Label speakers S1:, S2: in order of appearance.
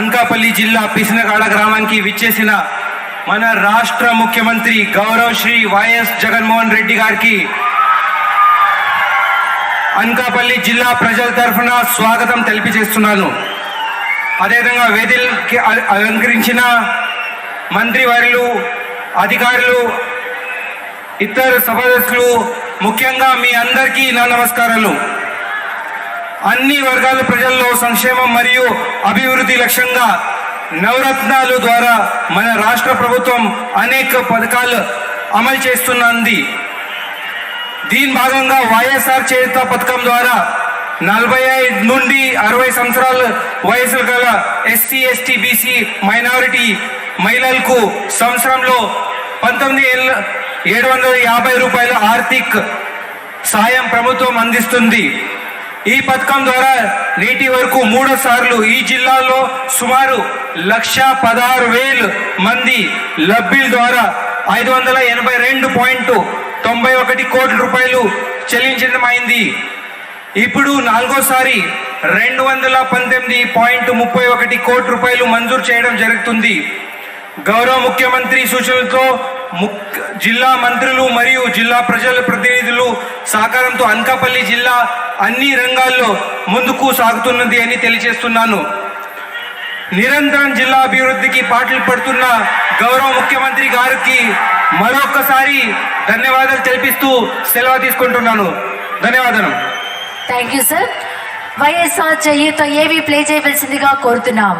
S1: అనకాపల్లి జిల్లా పిసినగాడ గ్రామానికి విచ్చేసిన మన రాష్ట్ర ముఖ్యమంత్రి గౌరవ్ శ్రీ వైఎస్ జగన్మోహన్ రెడ్డి గారికి అనకాపల్లి జిల్లా ప్రజల తరఫున స్వాగతం తెలిపిచేస్తున్నాను. అదేవిధంగా వేదికకి అలంకరించిన అలంకరించిన వారిలు అధికారులు ఇతర సభ్యులు ముఖ్యంగా మీ అందరికీ నా నమస్కారాలు. అన్ని వర్గాల ప్రజల్లో సంక్షేమం మరియు అభివృద్ధి లక్ష్యంగా నవరత్నాలు ద్వారా మన రాష్ట్ర ప్రభుత్వం అనేక పథకాలు అమలు చేస్తున్నది. దీని భాగంగా వైఎస్ఆర్ చేత పథకం ద్వారా నలభై ఐదు నుండి అరవై సంవత్సరాల వయసు గల ఎస్సీ ఎస్టీ బీసీ మైనారిటీ మహిళలకు సంవత్సరంలో పంతొమ్మిది ఏళ్ళ ఏడు వందల యాభై రూపాయల ఆర్థిక సాయం ప్రభుత్వం అందిస్తుంది. ఈ పథకం ద్వారా నేటి వరకు మూడు సార్లు ఈ జిల్లాలో సుమారు లక్ష పదహారు వేలు మంది లబ్ధిల ద్వారా ఐదు వందల ఎనభై రెండు పాయింట్ తొంభై ఒకటి కోట్ల రూపాయలు చెల్లించడం అయింది ఇప్పుడు నాలుగోసారి రెండు వందల పంతొమ్మిది పాయింట్ ముప్పై ఒకటి కోట్ల రూపాయలు మంజూరు చేయడం జరుగుతుంది. గౌరవ ముఖ్యమంత్రి సూచనలతో ముక్ జిల్లా మంత్రులు మరియు జిల్లా ప్రజల ప్రతినిధులు సహకారంతో అనకాపల్లి జిల్లా అన్ని రంగాల్లో ముందుకు సాగుతున్నది అని తెలియజేస్తున్నాను. నిరంతరం జిల్లా అభివృద్ధికి పాటలు పడుతున్న గౌరవ ముఖ్యమంత్రి గారికి మరొకసారి ధన్యవాదాలు తెలిపిస్తూ సెలవు తీసుకుంటున్నాను. ధన్యవాదాలు.
S2: థ్యాంక్ యూ సార్ వైఎస్ఆర్ చెయ్యితో ఏవి ప్లే చేయవలసిందిగా కోరుతున్నాం